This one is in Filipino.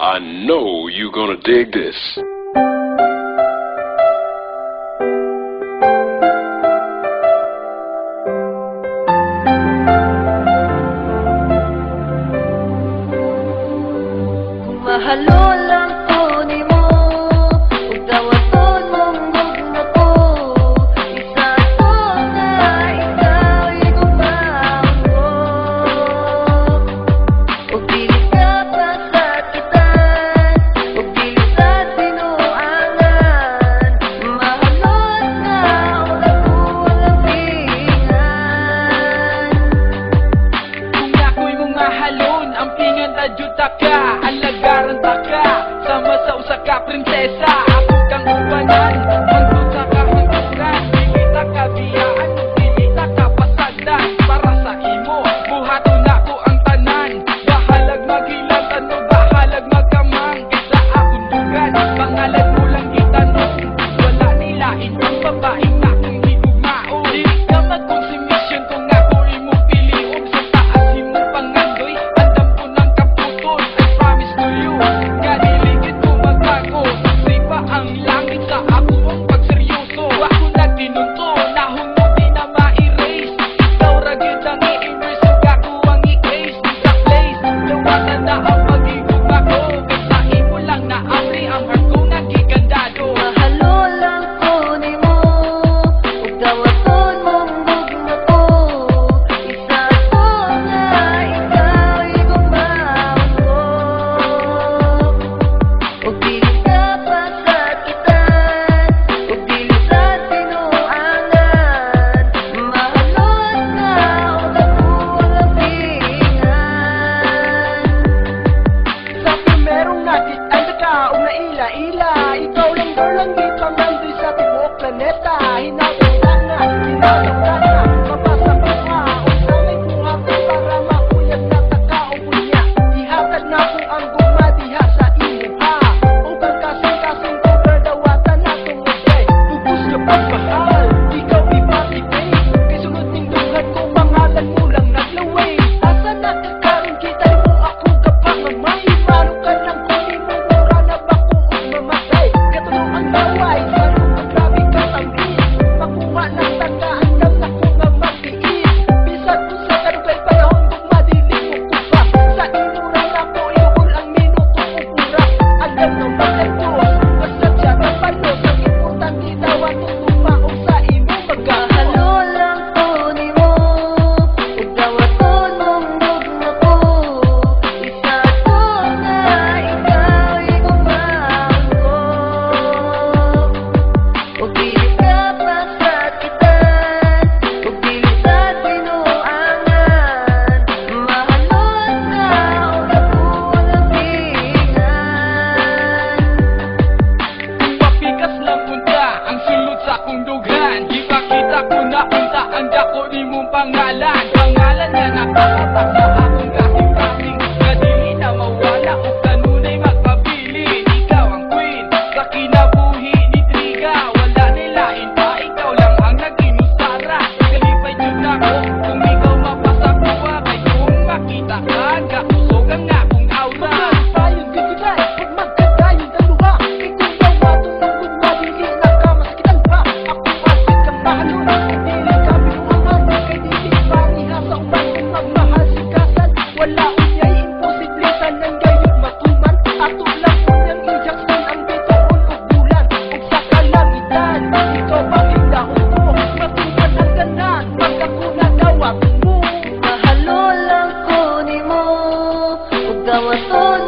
I know you're gonna dig this. alon Ang pingan na juta ka Alagaran ta ka Sama sa usa ka prinsesa. Ako kang ubanan Mantun sa kahangkuran ka biyaan Dilita ka pasagdan Para sa imo Buhaton ako ang tanan. Bahalag maghilang Ano bahalag maghilang Thank you. Wala usyay imposible tanan gayon. Matuman Ato lang unang injection ang bituon o bulan Ug sa kalangitan, ikaw bang idahon mo Matuman ang ganan, magkakunan dawat mo. Mahalol ang kunin mo, ug dawaton